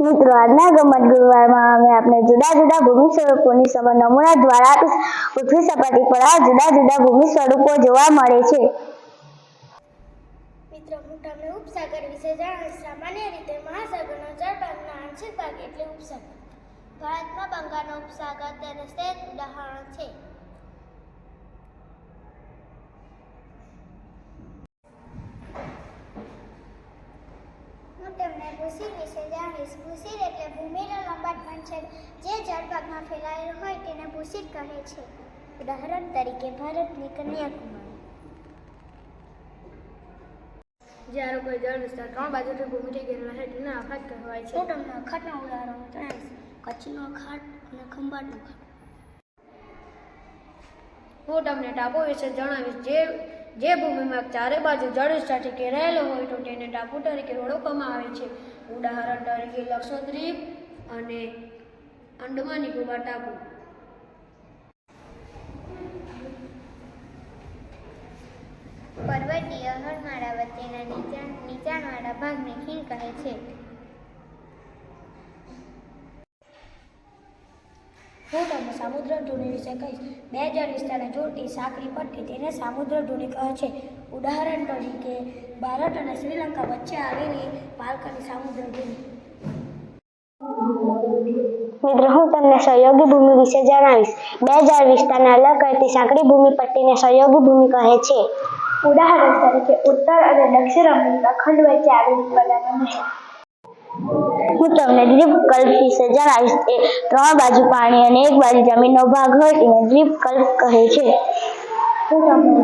મિત્રો, આજના ગમત ગુરુવારમાં અમે આપણે જુદા જુદા ભૂમિ સ્વરૂપોની સમજ નમૂના દ્વારા પૃથ્વી સપાટી પર આ જુદા જુદા ભૂમિ સ્વરૂપો જોવા મળે છે. મિત્રો, હું તમને ઉપસાગર વિશે જણાવીશ. સામાન્ય રીતે મહાસાગરનો જળભાગનો આંશિક ભાગ એટલે ઉપસાગર. ભારતમાં બંગાળનો ઉપસાગર, તેનું શ્રેષ્ઠ ઉદાહરણ છે. તમને ભૂસીર વિશે જાણીશ ભૂસીર એટલે ભૂમિનો લંબાટ પંચર જે જળભાગમાં ફેલાયેલો હોય તેને ભૂસીર કહે છે. ઉદાહરણ તરીકે ભારતની કન્યાકુમારી. જ્યારે કોઈ જળ વિસ્તાર ત્રણ બાજુથી ભૂમિથી ઘેરેલા છે તેને અખાત કહેવાય છે. હું તમને અખાતના ઉદાહરણો જણાવીશ. કચ્છનો અખાત અને ખંભાતનો અખાત હું તમને ટાપુ વિશે જણાવીશ. જે જે ભૂમિમાં ચારે બાજુ જળ વિસ્તારથી ઘેરાયેલો હોય તો તેને ટાપુ તરીકે ઓળખવામાં આવે છે. ઉદાહરણ તરીકે લક્ષદ્વીપ અને અંડમાન નિકોબાર ટાપુ. પર્વતીય હળમાળા વચ્ચેના નીચાણ નીચાણવાળા ભાગને ખીણ કહે છે. હું તમને સામુદ્ર ધૂની વિશે કહીશ બે જળ વિસ્તારને જોડતી સાંકડી પટ્ટી તેને સામુદ્ર ધૂની કહે છે. ઉદાહરણ તરીકે ભારત અને શ્રીલંકા વચ્ચે આવેલી પાલકની સામુદ્ર ધૂની મિત્રો હું તમને સહયોગી ભૂમિ વિશે જણાવીશ. બે જળ વિસ્તારને અલગ કરતી સાંકડી ભૂમિ પટ્ટીને સહયોગી ભૂમિ કહે છે. ઉદાહરણ તરીકે ઉત્તર અને દક્ષિણ અમેરિકા ખંડ વચ્ચે આવેલી પ્રદાનો નહેર હું તમને દ્વીપકલ્પ વિશે જણાવીશ. એ ત્રણ બાજુ પાણી અને એક બાજુ જમીનનો ભાગ હોય તેને દ્વીપકલ્પ કહે છે. હું તમને